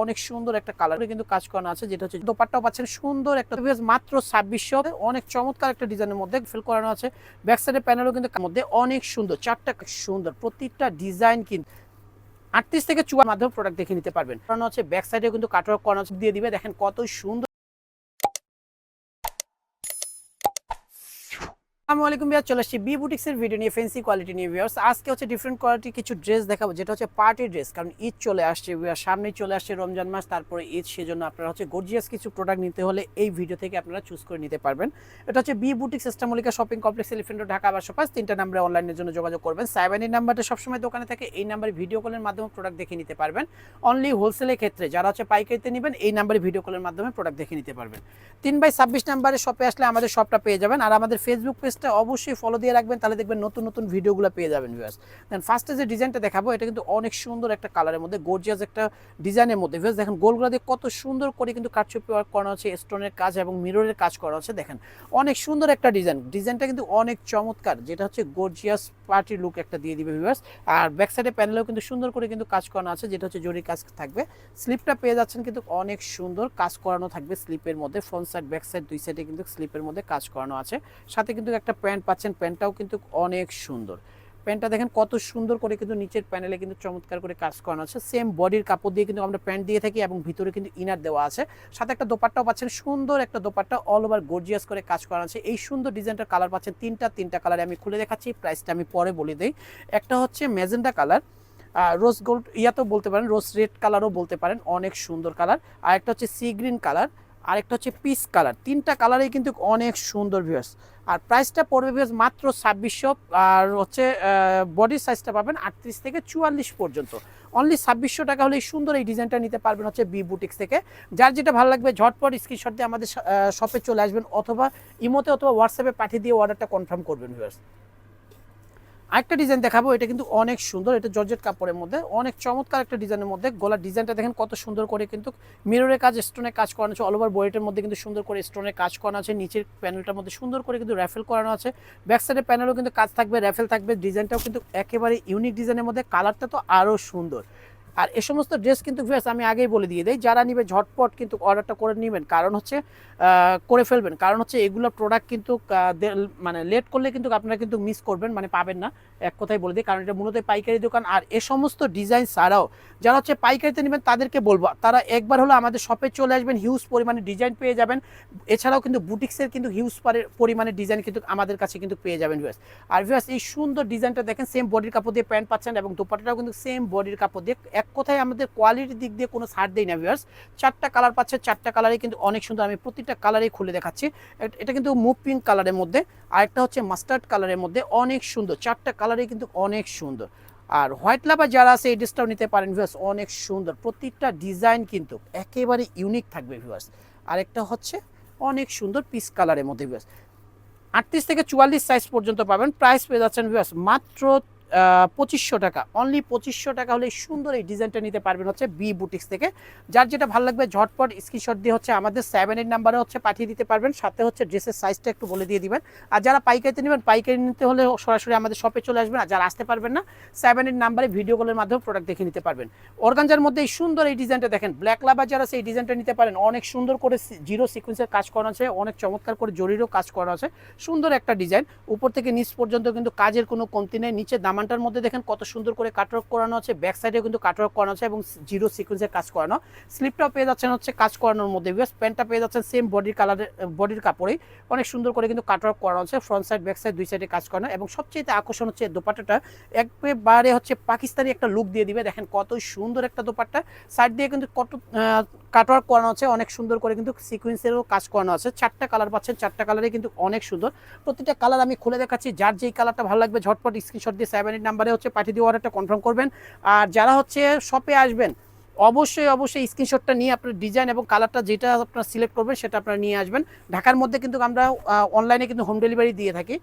অনেক সুন্দর একটা কালার কিন্তু কাজ করানো আছে, যেটা হচ্ছে দোপাট্টাও পাচ্ছেন সুন্দর একটা মাত্র ছাব্বিশশো। অনেক চমৎকার একটা ডিজাইনের মধ্যে ফিল করানো আছে। ব্যাক সাইডের প্যানেলও কিন্তু মধ্যে অনেক সুন্দর, চারটা সুন্দর, প্রতিটা ডিজাইন কিন্তু আটত্রিশ থেকে চুয়ার মাধ্যমে প্রোডাক্ট দেখে নিতে পারবেন। কারণ হচ্ছে ব্যাক সাইডে কিন্তু কাটওয়ার্ক করানো দিয়ে দিবে, দেখেন কত সুন্দর আসসালামু আলাইকুম বিয়ার চলে আসছি বি বুটিক্সের ভিডিও নিয়ে ফেন্সি কোয়ালিটি নিয়ে ভিউয়ার্স। আজকে হচ্ছে ডিফারেন্ট কোয়ালিটির কিছু ড্রেস দেখাবো, যেটা হচ্ছে পার্টি ড্রেস কারণ ঈদ চলে আসছে সামনেই চলে আসছে রমজান মাস, তারপরে ঈদ, সেজন্য আপনারা হচ্ছে গর্জিয়াস কিছু প্রোডাক্ট নিতে হলে এই ভিডিও থেকে আপনারা চুজ করে নিতে পারবেন। এটা হচ্ছে বি বুটিক্স সিস্টেমলিকা শপিং কমপ্লেক্স এলিফেন্ট ঢাকা বাসা তিনটা নাম্বারে অনলাইনের জন্য যোগাযোগ করবেন। এই নাম্বারটা সবসময় দোকানে থাকে, এই নাম্বারে ভিডিও কলের মাধ্যমে প্রোডাক্ট দেখে নিতে পারবেন। অনলি হোলসেলের ক্ষেত্রে যারা হচ্ছে পাইকারিতে নেবেন, এই নাম্বারে ভিডিও কলের মাধ্যমে প্রোডাক্ট দেখে নিতে পারবেন। তিন বাই ছাব্বিশ নাম্বারে শপে আসলে আমাদের শপটা পেয়ে যাবেন, আর আমাদের ফেসবুক পেজটা অবশ্যই ফলো দিয়ে রাখবেন, তাহলে দেখবেন নতুন নতুন ভিডিওগুলো পেয়ে যাবেন ভিউয়ার্স দেন ফার্স্টে যে ডিজাইনটা দেখাবো, এটা কিন্তু অনেক সুন্দর একটা কালারের মধ্যে গর্জিয়াস একটা ডিজাইনের মধ্যে। ভিউয়ার্স দেখেন গোলগুলো দিয়ে কত সুন্দর করে কিন্তু কাটচুপি ওয়ার্ক করা আছে স্টোনের কাজ এবং মিররের কাজ করা আছে, দেখেন। অনেক সুন্দর একটা ডিজাইন ডিজাইনটা কিন্তু অনেক চমৎকার, যেটা হচ্ছে গর্জিয়াস পার্টি লুক একটা দিয়ে দিবে ভিউয়ার্স আর ব্যাক সাইডে প্যানেলেও কিন্তু সুন্দর করে কিন্তু কাজ করানো আছে, যেটা হচ্ছে জরি কাজ থাকবে। স্লিপটা পেয়ে যাচ্ছেন কিন্তু অনেক সুন্দর কাজ করানো থাকবে স্লিপের মধ্যে ফ্রন্ট সাইড ব্যাক সাইড দুই সাইডে কিন্তু স্লিপের মধ্যে কাজ করানো আছে। সাথে কিন্তু একটা প্যান্ট পাচ্ছেন, প্যান্টটাও কিন্তু অনেক সুন্দর। প্যান্টটা দেখেন কত সুন্দর করে কিন্তু নিচের প্যানেলে কিন্তু চমৎকার করে কাজ করানো আছে। সেম বডির কাপড় দিয়ে কিন্তু আমরা প্যান্ট দিয়ে থাকি এবং ভিতরে কিন্তু ইনার দেওয়া আছে। সাথে একটা দোপাট্টাও পাচ্ছেন, সুন্দর একটা দোপাট্টা অল ওভার গর্জিয়াস করে কাজ করানো আছে। এই সুন্দর ডিজাইনটার কালার পাচ্ছেন তিনটা তিনটা কালারে আমি খুলে দেখাচ্ছি প্রাইসটা আমি পরে বলে দিই। একটা হচ্ছে ম্যাজেন্ডা কালার রোজ গোল্ড ইয়াতেও বলতে পারেন রোজ রেড কালারও বলতে পারেন, অনেক সুন্দর কালার আর একটা হচ্ছে সি গ্রিন কালার আরেকটা হচ্ছে পিস কালার তিনটা কালারেই কিন্তু অনেক সুন্দর ভিউয়ার্স আর প্রাইসটা পড়বে ভিউয়ার্স মাত্র ছাব্বিশশো, আর হচ্ছে বডির সাইজটা পাবেন আটত্রিশ থেকে চুয়াল্লিশ পর্যন্ত। অনলি ছাব্বিশশো টাকা হলে এই সুন্দর এই ডিজাইনটা নিতে পারবেন হচ্ছে বি বুটিক্স থেকে। যার যেটা ভালো লাগবে, ঝটপট স্ক্রিনশট দিয়ে আমাদের শপে চলে আসবেন, অথবা ইমোতে অথবা হোয়াটসঅ্যাপে পাঠিয়ে দিয়ে অর্ডারটা কনফার্ম করবেন ভিউয়ার্স আরেকটা ডিজাইন দেখাবো, এটা কিন্তু অনেক সুন্দর, এটা জর্জেট কাপড়ের মধ্যে। অনেক চমৎকার একটা ডিজাইনের মধ্যে। গলার ডিজাইনটা দেখেন কত সুন্দর করে কিন্তু মিররের কাজ স্টোনের কাজ করানো আছে। অল ওভার বয়েটের মধ্যে কিন্তু সুন্দর করে স্টোনের কাজ করানো আছে। নিচের প্যানেলটার মধ্যে সুন্দর করে কিন্তু র্যাফেল করানো আছে। ব্যাক সাইডের প্যানেলও কিন্তু কাজ থাকবে র্যাফেল থাকবে। ডিজাইনটাও কিন্তু একেবারে ইউনিক ডিজাইনের মধ্যে। কালারটা তো আরও সুন্দর। আর এ সমস্ত ড্রেস কিন্তু ভিউয়ার্স আমি আগেই বলে দিয়ে দিই, যারা নিবে ঝটপট কিন্তু অর্ডারটা করে নেবেন। কারণ হচ্ছে করে ফেলবেন। কারণ হচ্ছে এগুলো প্রোডাক্ট কিন্তু মানে লেট করলে কিন্তু আপনারা কিন্তু মিস করবেন মানে পাবেন না। এক কথাই বলে দিই, কারণ এটা মূলত পাইকারি দোকান। আর এ সমস্ত ডিজাইন ছাড়াও যারা হচ্ছে পাইকারিতে নেবেন, তাদেরকে বলব, তারা একবার হলো আমাদের শপে চলে আসবেন হিউজ পরিমাণে ডিজাইন পেয়ে যাবেন। এছাড়াও কিন্তু বুটিক্সের কিন্তু হিউজ পরিমাণে ডিজাইন কিন্তু আমাদের কাছে কিন্তু পেয়ে যাবেন ভিউয়ার্স আর ভিউয়ার্স এই সুন্দর ডিজাইনটা দেখেন সেম বডির কাপড় দিয়ে প্যান্ট পাচ্ছেন এবং দোপাট্টাটাও কিন্তু সেম বডির কাপড় দিয়ে এক কথায় আমাদের কোয়ালিটির দিক দিয়ে কোনো ছাড় দেই না ভিউয়ার্স চারটা কালার পাচ্ছে, চারটা কালারই কিন্তু অনেক সুন্দর। আমি প্রতিটা কালারই খুলে দেখাচ্ছি। এটা কিন্তু মুভ পিঙ্ক কালারের মধ্যে। আরেকটা হচ্ছে মাস্টার্ড কালারের মধ্যে অনেক সুন্দর। চারটা কালারই কিন্তু অনেক সুন্দর। আর হোয়াইট লাভার যারা আছে, এই ড্রেসটাও নিতে পারেন ভিউয়ার্স অনেক সুন্দর। প্রত্যেকটা ডিজাইন কিন্তু একেবারে ইউনিক থাকবে ভিউয়ার্স আরেকটা হচ্ছে অনেক সুন্দর পিস কালারের মধ্যে ভিউয়ার্স আটত্রিশ থেকে চুয়াল্লিশ সাইজ পর্যন্ত পাবেন। প্রাইস পেয়ে যাচ্ছেন ভিউয়ার্স মাত্র পঁচিশশো টাকা। অনলি পঁচিশশো টাকা হলে সুন্দর এই ডিজাইনটা নিতে পারবেন হচ্ছে বি বুটিক্স থেকে। যার যেটা ভালো লাগবে, ঝটপট স্ক্রিনশট দিয়ে হচ্ছে আমাদের সেভেন এইট নাম্বারে হচ্ছে পাঠিয়ে দিতে পারবেন। সাথে হচ্ছে ড্রেসের সাইজটা একটু বলে দিয়ে দিবেন। আর যারা পাইকারিতে নেবেন, পাইকারি নিতে হলে সরাসরি আমাদের শপে চলে আসবেন। আর যারা আসতে পারবেন না সেভেন এইট নাম্বারে ভিডিও কলের মাধ্যমে প্রোডাক্ট দেখে নিতে পারবেন। অর্গানজার মধ্যে এই সুন্দর এই ডিজাইনটা দেখেন। ব্ল্যাক লাভার যারা সেই ডিজাইনটা নিতে পারেন। অনেক সুন্দর করে জিরো সিকুয়েন্সের কাজ করা আছে। অনেক চমৎকার করে জরিরও কাজ করা আছে। সুন্দর একটা ডিজাইন উপর থেকে নিচ পর্যন্ত কিন্তু কাজের কোনো কমতি নেই। নিচে দামানটার মধ্যে দেখেন কত সুন্দর করে কাটওয়ার্ক করানো আছে, ব্যাক সাইডেও কিন্তু কাটওয়ার্ক করানো আছে এবং জিরো সিকুয়েন্সের কাজ করানো। স্লিপটাও পেয়ে যাচ্ছেন হচ্ছে কাজ করানোর মধ্যে। বিকজ প্যান্টটা পেয়ে যাচ্ছেন সেম বডির কালারের বডির কাপড়েই। অনেক সুন্দর করে কিন্তু কাটওয়ার্ক করানো আছে ফ্রন্ট সাইড ব্যাক সাইড দুই সাইডে কাজ করানো। এবং সবচেয়ে আকর্ষণ হচ্ছে দোপাট্টাটা, একবারে হচ্ছে পাকিস্তানি একটা লুক দিয়ে দিবে। দেখেন কত সুন্দর একটা দোপাট্টা। সাইড দিয়ে কিন্তু কত কাটওয়ার্ক করানো আছে, অনেক সুন্দর করে কিন্তু সিকুয়েন্সেরও কাজ করানো আছে। চারটা কালার পাচ্ছেন, চারটা কালারে কিন্তু অনেক সুন্দর। প্রতিটা কালার আমি খুলে দেখাচ্ছি। যার যেই কালারটা ভালো লাগবে, ঝটপট স্ক্রিনশট দিয়ে সেভেন নাম্বারে হচ্ছে পাঠিয়ে দিয়ে অর্ডারটা কনফার্ম করবেন। আর যারা হচ্ছে শপে আসবেন, অবশ্যই অবশ্যই স্ক্রিনশটটা নিয়ে আপনার ডিজাইন এবং কালারটা যেটা আপনার সিলেক্ট করবেন, সেটা আপনারা নিয়ে আসবেন। ঢাকার মধ্যে কিন্তু আমরা অনলাইনে কিন্তু হোম ডেলিভারি দিয়ে থাকি।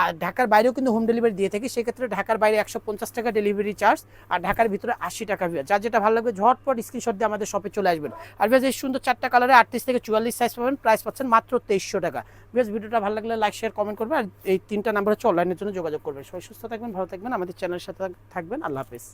আর ঢাকার বাইরেও কিন্তু হোম ডেলিভারি দিয়ে থাকি, সেক্ষেত্রে ঢাকার বাইরে একশো পঞ্চাশ টাকা ডেলিভারি চার্জ আর ঢাকার ভিতরে আশি টাকা ভিউ যার যেটা ভালো লাগবে, ঝটপট স্ক্রিনশট দিয়ে আমাদের শপে চলে আসবেন। আর বেশ এই সুন্দর চারটা কালারে আটত্রিশ থেকে চুয়াল্লিশ সাইজ পাবেন প্রাইস পাচ্ছেন মাত্র তেইশশো টাকা। বেশ ভিডিওটা ভালো লাগলে লাইক শেয়ার কমেন্ট করবেন। আর এই তিনটা নাম্বার হচ্ছে অনলাইনের জন্য যোগাযোগ করবেন। সবাই সুস্থ থাকবেন, ভালো থাকবেন, আমাদের চ্যানেলের সাথে থাকবেন। আল্লাহ হাফিজ।